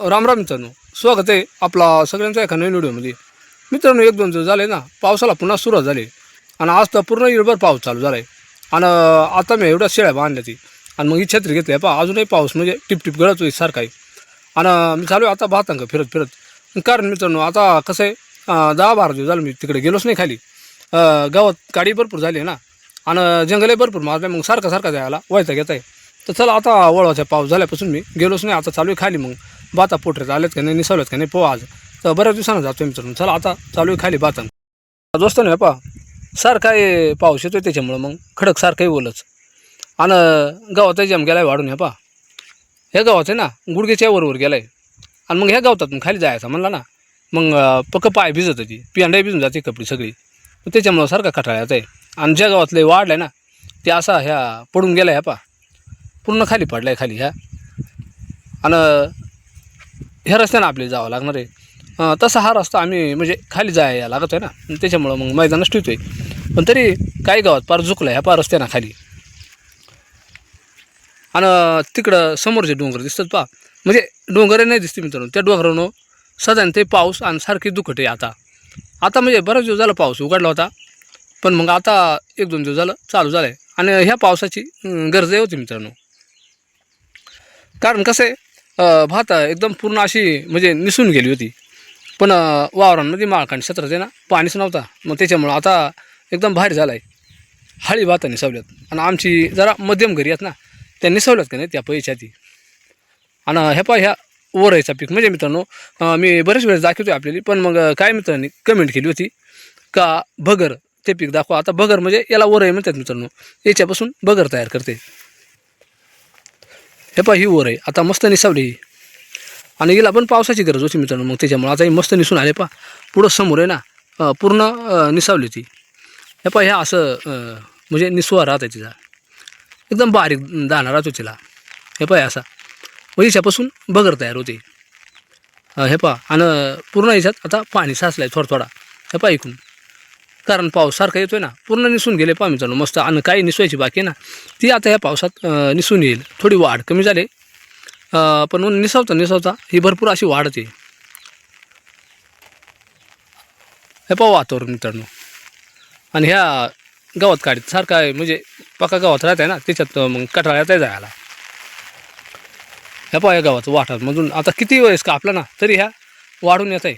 राम राम मित्रांनो. स्वागत आहे आपला सगळ्यांचा एका नवीन व्हिडिओमध्ये. मित्रांनो एक दोन दिवस झाले ना पावसाला पुन्हा सुरुवात झाली. आणि आज तर पूर्ण इळभर पाऊस चालू झाला आहे आणि आता मी एवढ्या शेळ्या बांधल्या ती. आणि मग ही छत्री घेतली. पहा अजूनही पाऊस म्हणजे टिपटिप गळत होईल सारखा. आहे आणि मी चालू आहे आता भातांक फिरत फिरत. कारण मित्रांनो आता कसं आहे दहा बारा दिवस झालं मी तिकडे गेलोच नाही खाली. गावात गाडी भरपूर झाली आहे ना. आणि जंगलही भरपूर मारलं. मग सारखा सारखा जायला व्हायचा घेत आहे. तर चला आता वळवाचा पाऊस झाल्यापासून मी गेलोच नाही आता चालू आहे खाली मग. बाता पोटरेत आलेत का नाही निसवलेत का नाही पोहा आज. तर बऱ्याच दिवसानं जातो मित्रांनो. चला आता चालू आहे खाली दोस्त नाही पा सारखा आहे पाऊस येतोय त्याच्यामुळं मग. खडक सारखंही बोलच आणि गावातही जम गेलाय वाढून ह्या पा ह्या गावात आहे ना गुडघेच्या वरवर गेलाय. आणि मग ह्या गावतात मग खाली जायचं म्हणला ना. मग पक्क पाय भिजत होती. पियांडाही भिजून जाते कपडे सगळी. त्याच्यामुळं सारखा कटाळ्यात आहे. आणि ज्या गावातले आहे ना ते असा ह्या पडून गेलाय ह्या पा पूर्ण खाली पडलाय खाली ह्या. आणि ह्या रस्त्यानं आपल्याला जावं लागणार आहे. तसा हा रस्ता आम्ही म्हणजे खाली जायला लागत आहे ना त्याच्यामुळं मग मैदानच ठेवतो आहे पण तरी काही गावात पार झुकलं ह्या पार रस्त्यानं खाली. आणि तिकडं समोरचे डोंगर दिसतात पा म्हणजे डोंगरही नाही दिसते मित्रांनो त्या डोंगरानं साधारण ते पाऊस आणि सारखी दुखट आहे आता. आता म्हणजे बराच दिवस झाला पाऊस उघडला होता. पण मग आता एक दोन दिवस झालं चालू झालं आहे आणि ह्या पावसाची गरजही होती मित्रांनो. कारण कसं आहे भात एकदम पूर्ण अशी म्हणजे निसून गेली होती. पण वावरांमध्ये माळकांनी सत्रात आहे ना पाणीच नव्हता. मग त्याच्यामुळं आता एकदम भारी झाला आहे हळी भाता निसवल्यात. आणि आमची जरा मध्यम घरी आहेत ना त्या निसवल्यात का नाही त्या पैशात. ती आणि ह्या पा ह्या वरायचा पीक. म्हणजे मित्रांनो मी बरेच वेळेस दाखवतोय आपल्याला पण मग काय मित्रांनी कमेंट केली होती का भगर ते पीक दाखवा. आता भगर म्हणजे याला वरई म्हणतात मित्रांनो. याच्यापासून भगर तयार करते. हे पहा ही वर आहे. आता मस्त निसावली ही. आणि हिला पण पावसाची गरज होती मित्रांनो मग त्याच्यामुळे आता ही मस्त निसून आले पा पुढं समोर आहे ना पूर्ण निसावली ती. हे पहा ह्या असं म्हणजे निसवा राहत आहे तिचा. एकदम बारीक दाणा राहतो तिला. हे पहा असा. मग हिच्यापासून बगर तयार होते. हे पहा आणि पूर्ण हिच्यात आता पाणी साचलं आहे थोडा थोडा हे पहा ऐकून कारण पाऊस सारखा येतोय ना पूर्ण निसून गेले पहा मित्रांनो मस्त आणि काही निसवायची बाकी ना ती आता ह्या पावसात निसून येईल. थोडी वाढ कमी झाली. पण मग निसावता निसावता ही भरपूर अशी वाढते हे पाहू वातावरण मित्रांनो. आणि ह्या गावात काढीत सारखा आहे म्हणजे पक्का गावात राहत आहे ना त्याच्यात मग कटाळ्यात आहे जायला. ह्या पाहू या गावात वाटात मधून. आता किती वयस का ना तरी ह्या वाढून येत आहे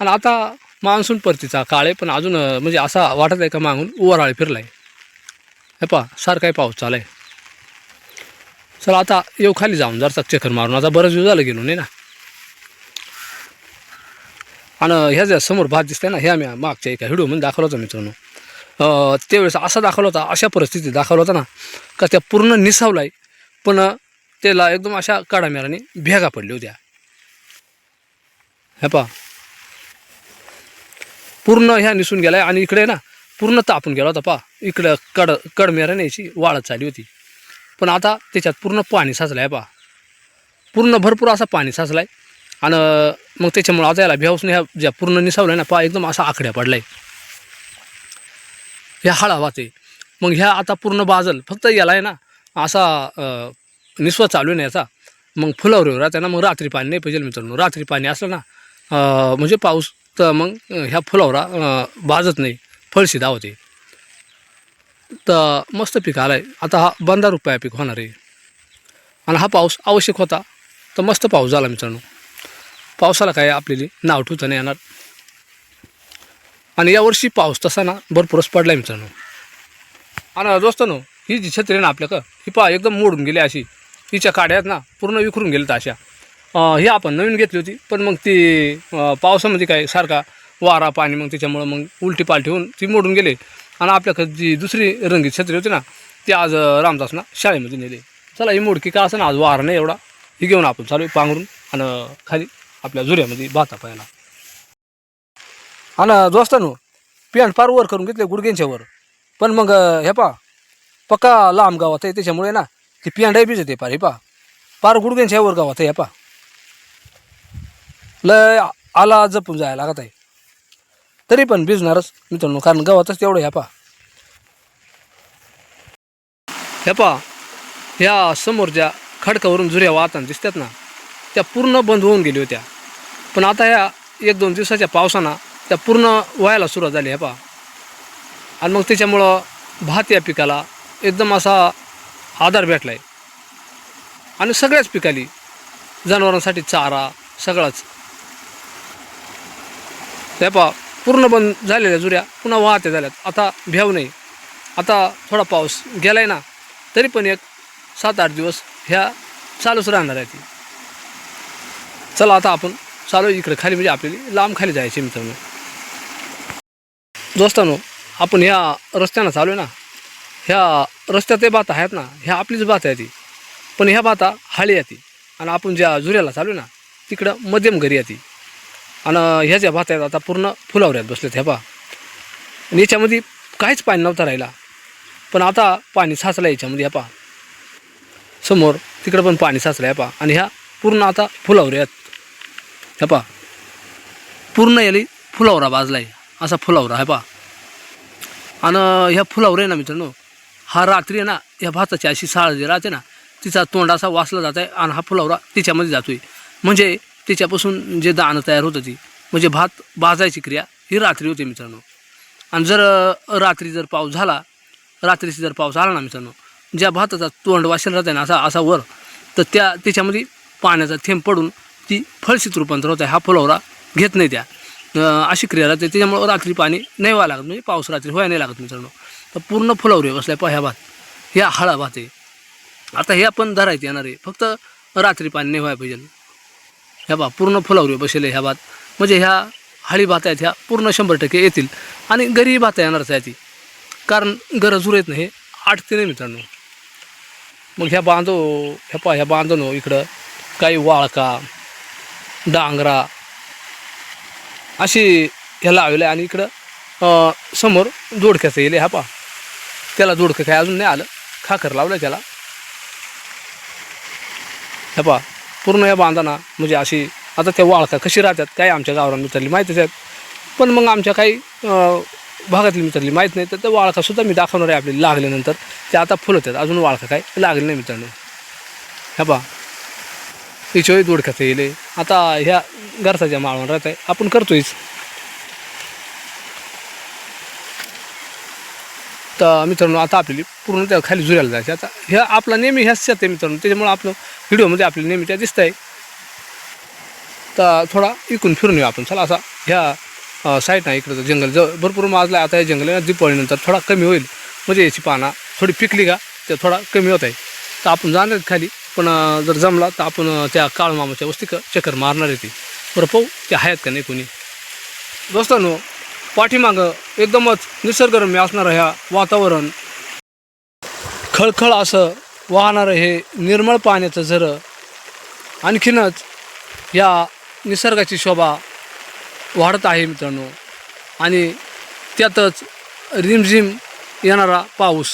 आणि आता मान्सून परतीचा काळ आहे पण अजून म्हणजे असा वाटत आहे का मागून? वराळ फिरला आहे हे पहा सारखा आहे पाऊस चालाय. चला आता येऊ खाली जाऊन जरा चक्कर मारून. आता बरंच दिवस झालं गेलो नाही ना. आणि ह्या ज्या समोर भात दिसतंय ना ह्या मी मागच्या एका व्हिडिओमध्ये दाखवला होता मित्रांनो. त्यावेळेस असा दाखवला होता अशा परिस्थितीत दाखवला होता ना का त्या पूर्ण निसावला आहे पण त्याला एकदम अशा काढामेराने भेगा पडल्या होत्या. हे पहा पूर्ण ह्या निसून गेला आहे आणि इकडे ना पूर्ण तापून गेला होता पहा इकडं कड कडमेराने याची वाळत चालली होती. पण आता त्याच्यात पूर्ण पाणी साचलं आहे पहा पूर्ण भरपूर असा पाणी साचलं आहे आणि मग त्याच्यामुळं आता याला भेवस ह्या ज्या पूर्ण निसावलं आहे ना पहा एकदम असा आकड्या पडला आहे ह्या हळा वाहते मग ह्या आता पूर्ण बाजल फक्त याला आहे ना असा निस्वा चालू आहे ना याचा. मग फुलावर राहते ना मग रात्री पाणी नाही पाहिजे मित्रांनो. रात्री पाणी असलं ना म्हणजे पाऊस तर मग ह्या फुलावरा बाजत नाही. फळशी धावते तर मस्त पीक आलं आहे आता हा बंदा रुपया पीक होणार आहे. आणि हा पाऊस आवश्यक होता. तर मस्त पाऊस झाला मित्रांनो. पावसाला काय आपल्याला नाव ठेवता नाही येणार. आणि यावर्षी पाऊस तसा ना भरपूरच पडला आहे मित्रांनो. आणि दोस्तानो ही जी छत्री आहे ना आपल्याकडं ही पा एकदम मोडून गेली अशी. हिच्या काड्यात ना पूर्ण विखरून गेली तर अशा. हे आपण नवीन घेतली होती पण मग ती पावसामध्ये काय सारखा वारा पाणी मग त्याच्यामुळं मग उलटी पालटी होऊन ती मोडून गेले. आणि आपल्याकडे जी दुसरी रंगीत छत्री होती ना ती आज रामदासना रामदास ना शाळेमध्ये नेले. चला ही मोडकी का असं ना आज वार नाही एवढा. ही घेऊन आपण चालू आहे पांघरून आणि खाली आपल्या झुऱ्यामध्ये भाता पाहायला. आणि दोस्तानो पॅन्ट फार वर करून घेतले गुडघ्यांच्या वर. पण मग हे पा पक्का लांब गावात आहे त्याच्यामुळे ना ती आहे भिजत आहे पार हे पा पार गुडघ्यांच्या वर गावात आहे हे पा लय आला जपून जायला लागत आहे. तरी पण भिजणारच. मित्रांनो कारण गावातच तेवढं ह्या पा ह्या पा ह्या समोरच्या खडकावरून जुऱ्या वाहताना दिसतात ना त्या पूर्ण बंद होऊन गेल्या होत्या. पण आता ह्या एक दोन दिवसाच्या पावसानं त्या पूर्ण व्हायला सुरुवात झाली ह्या पहा. आणि मग त्याच्यामुळं भात या पिकाला एकदम असा आधार भेटला आहे आणि सगळ्याच पिकाली जनावरांसाठी चारा सगळाच त्या पहा पूर्ण बंद झालेल्या जुऱ्या पुन्हा वाहत्या झाल्यात. आता भ्याव नाही आता थोडा पाऊस गेलाय ना तरी पण एक सात आठ दिवस ह्या चालूच राहणार आहे ती. चला आता आपण चालू इकडे खाली म्हणजे आपल्याला लांब खाली जायचे मित्रांनो. दोस्तांनो आपण ह्या रस्त्यानं चालू आहे ना. ह्या रस्त्यात बात आहेत ना ह्या आपलीच बात आहे ती. पण ह्या बाता हाळी येते आणि आपण ज्या जुऱ्याला चालू आहे ना तिकडं मध्यम घरी येते आणि ह्या ज्या भात आहेत आता पूर्ण फुलावऱ्यात बसलेत ह्या पा आणि याच्यामध्ये काहीच पाणी नव्हतं राहिला. पण आता पाणी साचलं याच्यामध्ये ह्या पा समोर तिकडं पण पाणी साचलं ह्या पा आणि ह्या पूर्ण आता फुलावऱ्यात ह्या पा पूर्ण याली फुलावरा बाजला आहे असा फुलावरा आहे पा आणि ह्या फुलावर आहे ना मित्रांनो हा रात्री आहे ना ह्या भाताची अशी साळ जी राहते ना तिचा तोंड असा वाचला जात आहे आणि हा फुलावरा तिच्यामध्ये जातो आहे म्हणजे त्याच्यापासून जे दाणं तयार होतं ती म्हणजे भात भाजायची क्रिया ही रात्री होते मित्रांनो. आणि जर रात्री जर पाऊस झाला रात्रीची जर पाऊस आला ना मित्रांनो ज्या भाताचा तोंड वाचला राहते ना असा असा वर तर त्या त्याच्यामध्ये पाण्याचा थेंब पडून ती फळशीत रूपांतर होत आहे हा फुलावरा घेत नाही त्या. अशी क्रिया राहते त्याच्यामुळं रात्री पाणी नाही व्हायला लागत म्हणजे पाऊस रात्री व्हायला नाही लागत मित्रांनो. तर पूर्ण फुलावरी बसल्या पहा ह्या भात ह्या हळा भात आहे. आता हे आपण धरायचं येणार आहे फक्त रात्री पाणी नाही व्हायला पाहिजे. ह्या बा पूर्ण फुलावरी बसले ह्या भात म्हणजे ह्या हळी भात आहेत ह्या पूर्ण शंभर टक्के येतील. आणि घरी भात येणारच आहे ती. कारण गरज उरत नाही हे ते नाही मित्रांनो. मग ह्या बांधव ह्या पा ह्या बांधवनो इकडं काही वाळका डांगरा अशी ह्या लावले आणि इकडं समोर जोडक्याचं येईल ह्या पा. त्याला जोडकं काय अजून नाही आलं. खाकर लावलं त्याला. ह्या पा पूर्ण या बांधाना म्हणजे अशी आता त्या वाळका कशी राहतात काय आमच्या गावाला मित्राली माहितीच आहेत. पण मग आमच्या काही भागातली मित्राली माहीत नाही तर त्या वाळकासुद्धा मी दाखवणार आहे आपली लागल्यानंतर. ते आता फुलत होतात अजून वाळका काय लागले नाही मित्रांनो. ह्या पा तिच्याही दोडक्यात येईल. आता ह्या घरसाच्या माळवण राहत आहे आपण करतोयच. तर मित्रांनो आता आपल्याला पूर्ण त्या खाली जुऱ्याला जायचं आता ह्या आपला नेहमी ह्याच शेत आहे मित्रांनो. त्याच्यामुळे आपलं व्हिडिओमध्ये आपल्याला नेहमी त्या दिसत आहे तर थोडा इकून फिरून येऊ आपण. चला असा ह्या साईड ना इकडं जंगल. ज भरपूर माजला आता हे जंगल आहे थोडा कमी होईल. म्हणजे याची पाना थोडी पिकली का ते थोडा कमी होत आहे. तर आपण जाणार आहेत खाली. पण जर जमला तर आपण त्या काळमामाच्या वस्ती चक्कर मारणार आहे ती. बरं पाहू ते आहेत का नाही कोणी. दोस्तांनो पाठीमागं एकदमच निसर्गरम्य असणारं ह्या वातावरण. खळखळ असं वाहणारं हे निर्मळ पाण्याचं झरं. आणखीनच या निसर्गाची शोभा वाढत आहे मित्रांनो. आणि त्यातच रिमझिम येणारा पाऊस.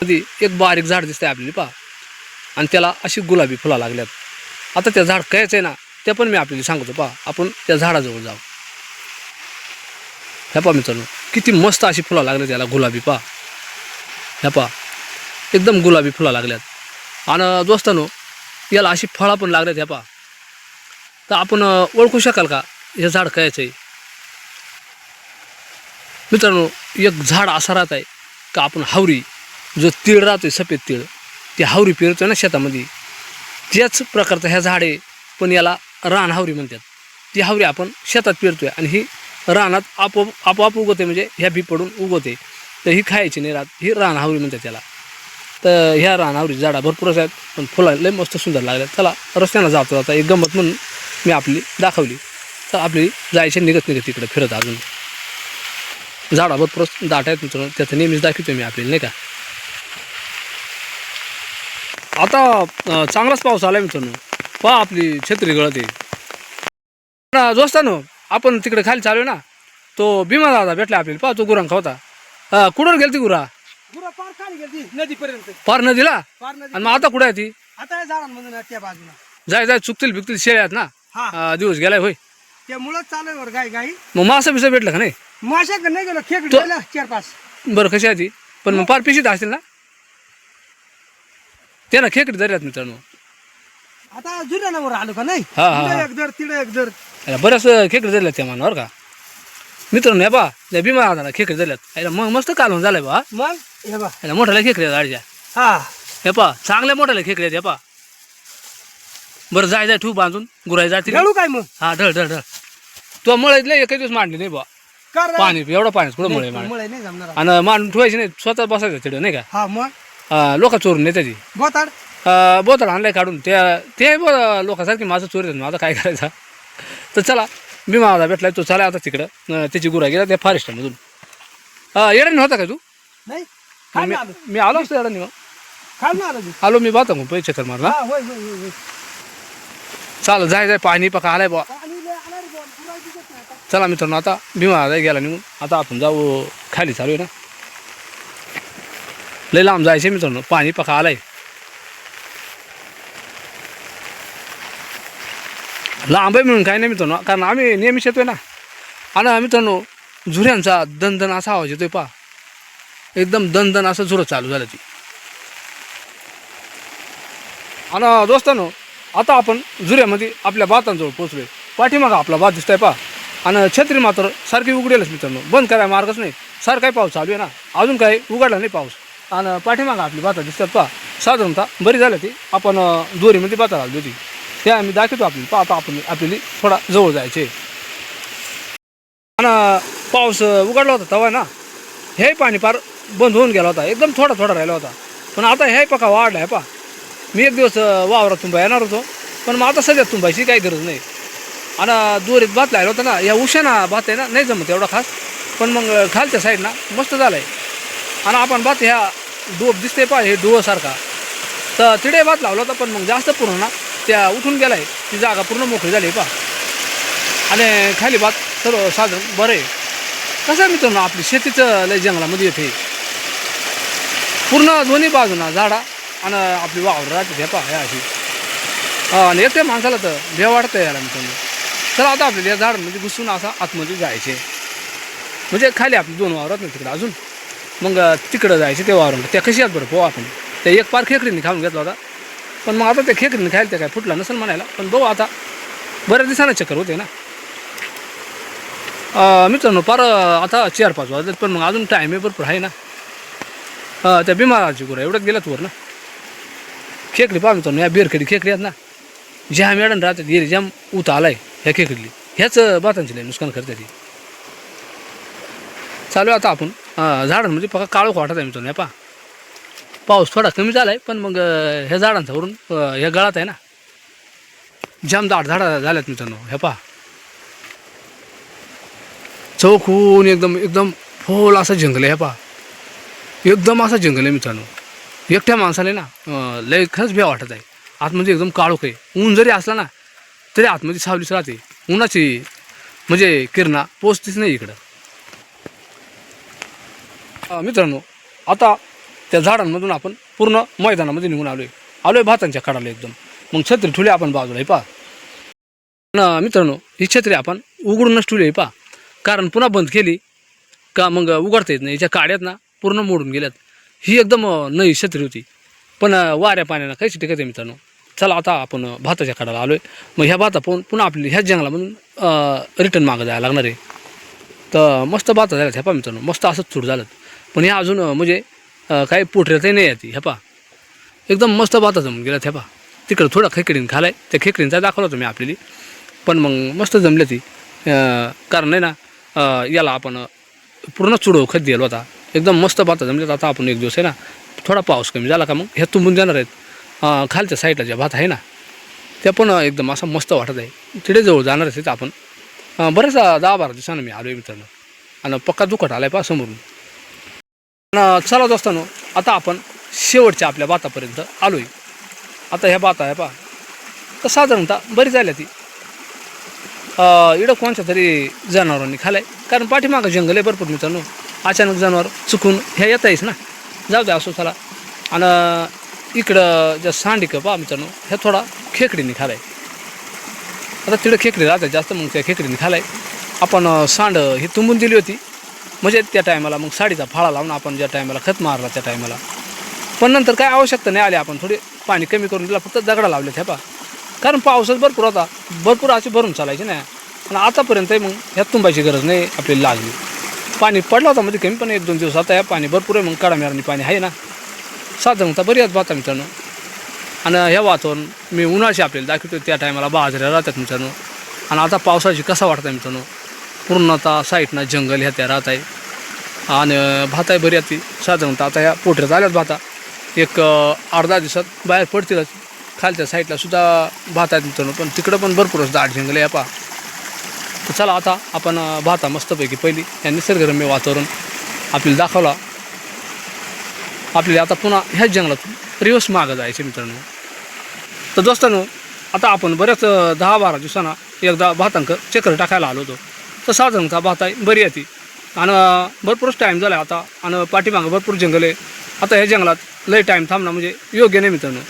कधी एक बारीक झाड दिसतंय आपल्याला पहा. आणि त्याला अशी गुलाबी फुला लागल्यात. आता त्या झाड कायच आहे ना ते पण मी आपल्याला सांगतो पहा. आपण त्या झाडाजवळ जाऊ. ह्या पहा मित्रांनो किती मस्त अशी फुलं लागल्यात त्याला गुलाबी पहा. ह्या पहा एकदम गुलाबी फुलं लागल्यात. आणि दोस्तानो याला अशी फळं पण लागल्यात ह्या पहा. तर आपण ओळखू शकाल का हे झाड कायचं आहे? मित्रांनो एक झाड असा राहत आहे का आपण हावरी जो तीळ राहतोय सफेद तीळ ती हावरी पेरतोय ना शेतामध्ये. त्याच प्रकारचं ह्या झाड आहे पण याला रान हावरी म्हणतात. ती हावरी आपण शेतात पेरतोय आणि ही रानात आपोआप आपोआप उगवते म्हणजे ह्या बी पडून उगवते. तर ही खायची नाही राहत ही रानहावरी म्हणतात त्याला. तर ह्या रानावरी झाडा भरपूरच आहेत पण फुला लय मस्त सुंदर लागल्यात. चला रस्त्यानं जातो आता. एक गंमत म्हणून मी आपली दाखवली. तर आपली जायचे निघत निघत तिकडे फिरत अजून. झाडा भरपूरच दाट आहेत मित्रांनो त्याचं नेहमीच दाखवतो मी आपल्याला नाही का? आता चांगलाच पाऊस आला मित्रांनो. पहा आपली छत्री गळत. आहे ना आपण तिकडे खाली चालू ना तो भीमा दादा भेटला आपल्याला. पहा तो गुरांक होता. अं, कुठून गेलती गुरा? पुरा पार खाली गेली नदीपर्यंत. पार नदीला? पार नदी आणि मग आता कुठे आहे ती? आता या झाडांमधून आहे त्या बाजूला. जाय जाय चुकतील बिकतील शेळ्या आहेत ना? हा. दिवस गेलाय होय. त्या मुळात चालू वर गाई गाई. मग मासा बिसा भेटलं का नाही? माशाकडे नाही गेलो खेकडे तो- गेला चार पाच. बरं कशी आहे ती? पण मग पार पिशीत असतील ना? ते ना खेकडे दर्यात मित्रांनो. आता जुन्यानावर आलो का नाही? हा, हा, तिकडे. एक जर तिकडे एक जर याला बऱ्याच खेकडे झाल्यात त्या मानावर का? मित्रांनो हे बा त्या भीमा दादा खेकडे झाल्यात याला मग मस्त कालवून झालंय बा मग? हे बा. याला मोठ्याला खेकडे आहेत गाडीच्या हा. हे पा चांगल्या मोठ्याला खेकडे आहेत हे पा बरं जाय जाय ठू बांधून. गुराई जातील. खेळू काय मग? हा ढळ ढळ ढळ. तू मळायतलं एकही दिवस मांडली नाही बा. कर रे. पाणी एवढं पाणी कुठं मळे मांड मळे नाही जमणार. आणि मांडून ठेवायची नाही स्वतः बसायचं तिकडे नाही का? हा मग? लोक चोरून नेते ती. गोताड बोतल आणलाय काढून. त्या ते लोकांसारखी माझं चोरी माझं काय करायचं? तर चला मी माझा भेटलाय तो चला आता तिकडं. अं, त्याची गुरा गेला त्या फॉरेस्टमधून येडा होता का तू? नाही खाल मी ना आलो. मी आलो असतो येडा मग खाल ना आलो तू आलो मी बाता मग पैसे चक्कर मारला. हा होय होय होय होय. चाल जाय जाय पाणी पका आलाय बा आणि लय आला रे बुवा, पुरा दिसत नाही आता. चला मित्रांनो आता भीमा दादा गेला निघून. आता आपण जाऊ खाली चालू आहे ना. लय लांब जायचे मित्रांनो पाणी पका आलाय. लांब आहे म्हणून काय नाही मित्रांनो. कारण आम्ही नेहमीच येतोय ना. आणि मित्रांनो झुऱ्यांचा दणदण असा आवाज येतोय पा एकदम दणदण असं झुरं चालू झालं ती. आणि दोस्तानो आता आपण झुऱ्यामध्ये आपल्या बातांजवळ पोचलोय पाठीमागं आपला बात दिसतोय पा आणि छत्री मात्र सारखी उघडेलच मित्रांनो. बंद करायला मार्गच नाही. सारखाही पाऊस चालू आहे ना. अजून काही उघडला नाही पाऊस. आणि पाठीमागं आपली बाता दिसतात पा साधारणतः बरी झाली ती आपण दोरीमध्ये भाता घालली होती. ते आम्ही दाखवतो आपल्याला. पा आपण आपल्याला थोडा जवळ जायचे. आणि पाऊस उघडला होता तवा ना हे पाणी फार बंद होऊन गेला होता. एकदम थोडा थोडा राहिला होता. पण आता हे पका वाढला आहे पा मी एक दिवस वावरात तुंबा येणार होतो. पण मग आता सध्या तुंबायची काही गरज नाही. आणि दोरीत भात लायला होता ना या उशाना भात आहे ना नाही जमत एवढा खास. पण मग खालच्या साईडना मस्त झालं आहे आणि आपण भात ह्या डोप दिसते पा हे डोळसारखा तर तिडे भात लावला होता पण मग जास्त पूर्ण ना त्या उठून गेला आहे ती जागा पूर्ण मोकळी झाली पा आणि खाली भात सर्व साधन बरं आहे. कसं आहे मित्रांनो आपली शेतीचं लय जंगलामध्ये येते पूर्ण दोन्ही बाजूना झाडा आणि आपली वावर राहते हे पहा ह्या अशी आणि येते माणसाला तर भे वाढतं याला मित्रांनो. चला आता आपल्याला या झाडांमध्ये घुसून असा आतमध्ये जायचे. म्हणजे खाली आपली दोन वावरात ना तिकडं अजून. मग तिकडं जायचे ते वावरांना त्या कशी आहेत बरं पोहा आपण. त्या एक पार खेकडीने खाऊन घेतला होता. पण मग आता ते खेकडीने खायला ते काय फुटला नसेल म्हणायला. पण बघू आता. बऱ्याच दिवसानं चक्कर होते ना. मित्रांनो पार आता चार पाच वाजलेत पण मग अजून टाईम आहे भरपूर आहे ना. त्या बिमाराची गुरं एवढ्यात गेल्यात वर ना खेकडी पहा मित्रांनो या बेरखेडी खेकडी आहेत ना. ज्या मॅडम राहतात गेली ज्या उत आलाय ह्या खेकडली. ह्याच बातांची लय नुकसान करते ती चालू आहे आता आपण. झाडं झाडांमध्ये पका काळोख वाटत आहे मित्रांनो या पहा. पाऊस थोडा कमी झाला आहे पण मग ह्या झाडांचा वरून ह्या गळात आहे ना. जाम दाट झाडा झाल्यात मित्रांनो हे पहा. चौकून एकदम एकदम फोल असं जंगल आहे हे पहा. एकदम असं जंगल आहे मित्रांनो. एकट्या माणसाला ना लय खरंच भ्या वाटत आहे. आतमध्ये म्हणजे एकदम काळोख आहे. ऊन जरी असला ना तरी आतमध्ये सावलीच राहते. उन्हाची म्हणजे किरणा पोचतीच नाही इकडं. मित्रांनो आता त्या झाडांमधून आपण पूर्ण मैदानामध्ये निघून आलो आहे आलो आहे भातांच्या काढाला एकदम. मग छत्री ठुली आपण बाजूला आहे पा मित्रांनो ही छत्री आपण उघडूनच ठेवली आहे पा कारण पुन्हा बंद केली का मग उघडता येत नाही. याच्या काड्यात ना पूर्ण मोडून गेल्यात. ही एकदम नवी छत्री होती. पण वाऱ्या पाण्यानं काहीच टिकत आहे मित्रांनो. चला आता आपण भाताच्या काढाला आलो आहे मग ह्या भाता पाहून पुन्हा आपली ह्याच जंगलामधून रिटर्न मागं जायला लागणार आहे. तर मस्त भाता झाल्यात ह्या पा मित्रांनो. मस्त असंच सूट झालं. पण ह्या अजून म्हणजे काय काही पोटऱ्यातही नाही येते ह्या पा एकदम मस्त भाता जमून गेला ह्या पा तिकडं थोडं खेकडीन खालाय. त्या खेकडींचा दाखवला होतो मी आपल्याला. पण मग मस्त जमले ती. कारण नाही ना याला आपण पूर्ण चुडव खत दिला होता. एकदम मस्त भाता जमले आता आपण एक दिवस आहे ना थोडा पाऊस कमी झाला का मग हे तुंबून जाणार आहेत. खालच्या साईडला ज्या भात आहे ना त्या पण एकदम असं मस्त वाटत आहे. तिथे जवळ जाणार आहेत आपण. बरेच दहा बारा दिवसानं मी आलो आहे मित्रांनो. आणि पक्का दुखट आला आहे पा समोरून. आणि चालत असताना आता आपण शेवटच्या आपल्या बातापर्यंत आलो आहे आता ह्या बाता आहे पा तर साधारणतः बरी झाल्या ती. इडं कोणत्या तरी जनावरांनी खालाय कारण पाठीमागं जंगल आहे भरपूर मित्रांनो. अचानक जनावर चुकून ह्या येत आहेस ना? जाऊ द्या असो चला. आणि इकडं ज्या सांडिकं पहा मित्रांनो ह्या थोडा खेकडीने खालाय आता तिकडं खेकडी राहतात जास्त मग त्या खेकडीने खालाय आपण सांड ही तुंबून दिली होती. म्हणजे त्या टायमाला मग साडीचा फाळा लावून आपण ज्या टायमाला खत मारला त्या टायमाला. पण नंतर काय आवश्यकता नाही आली आपण थोडी पाणी कमी करून दिला फक्त दगडा लावले ह्या पा कारण पावसात भरपूर होता भरपूर असे भरून चालायचे ना पण आतापर्यंत मग ह्यात तुंबायची गरज नाही आपल्याला लागली पाणी पडलं होतं मध्ये म्हणजे कमी पण एक दोन दिवस आता या पाणी भरपूर आहे मग काळामेरानी पाणी आहे ना. साधारणतः बरी आहेत बाता मित्रांनो. आणि हे वातावरण मी उन्हाळ्याशी आपल्याला दाखवतो त्या टायमाला बाजऱ्या राहतात मित्रांनो. आणि आता पावसाची कसा वाटतं मित्रांनो? पूर्णतः साईडनं जंगल ह्या त्या राहत आहे. आणि भात आहे बरी आहे ती साधारणतः. आता ह्या पोटऱ्यात आल्यात भाता. एक अर्धा दिवसात बाहेर पडतीलच. खालच्या साईडला सुद्धा भात आहेत मित्रांनो. पण तिकडं पण भरपूर असं दाट जंगल आहे पा तर चला आता आपण भाता मस्तपैकी पहिली या निसर्गरम्य वातावरण आपल्याला दाखवला. आपल्याला आता पुन्हा ह्याच जंगलातून रिवर्स मागं जायचे मित्रांनो. तर दोस्तांनो आता आपण बऱ्याच दहा बारा दिवसांना एकदा भातांक चक्कर टाकायला आलो होतो. तर साधारणतः भात आहे बरी आहे ती. आणि भरपूरच टाईम झाला आहे आता. आणि पाठीमागं भरपूर जंगल आहे. आता ह्या जंगलात लय टाईम थांबणं म्हणजे योग्य नाही मित्रांनो.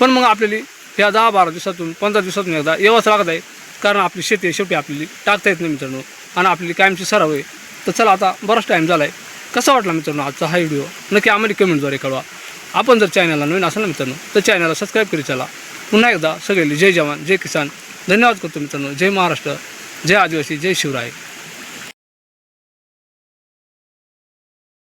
पण मग आपल्याला ह्या दहा बारा दिवसातून पंधरा दिवसातून एकदा यावंच लागत आहे. कारण आपली शेती आहे, शेवटी आपल्याला टाकता येत नाही मित्रांनो. आणि आपली कायमची सराव आहे. तर चला आता बराच टाईम झाला आहे कसा वाटला मित्रांनो आजचा हा व्हिडिओ नक्की आम्हाला कमेंटद्वारे कळवा. आपण जर चॅनलला नवीन असाल ना मित्रांनो तर चॅनलला सबस्क्राईब करी चला. पुन्हा एकदा सगळे जय जवान जय किसान. धन्यवाद करतो मित्रांनो. जय महाराष्ट्र जय आदिवासी जय शिवराय.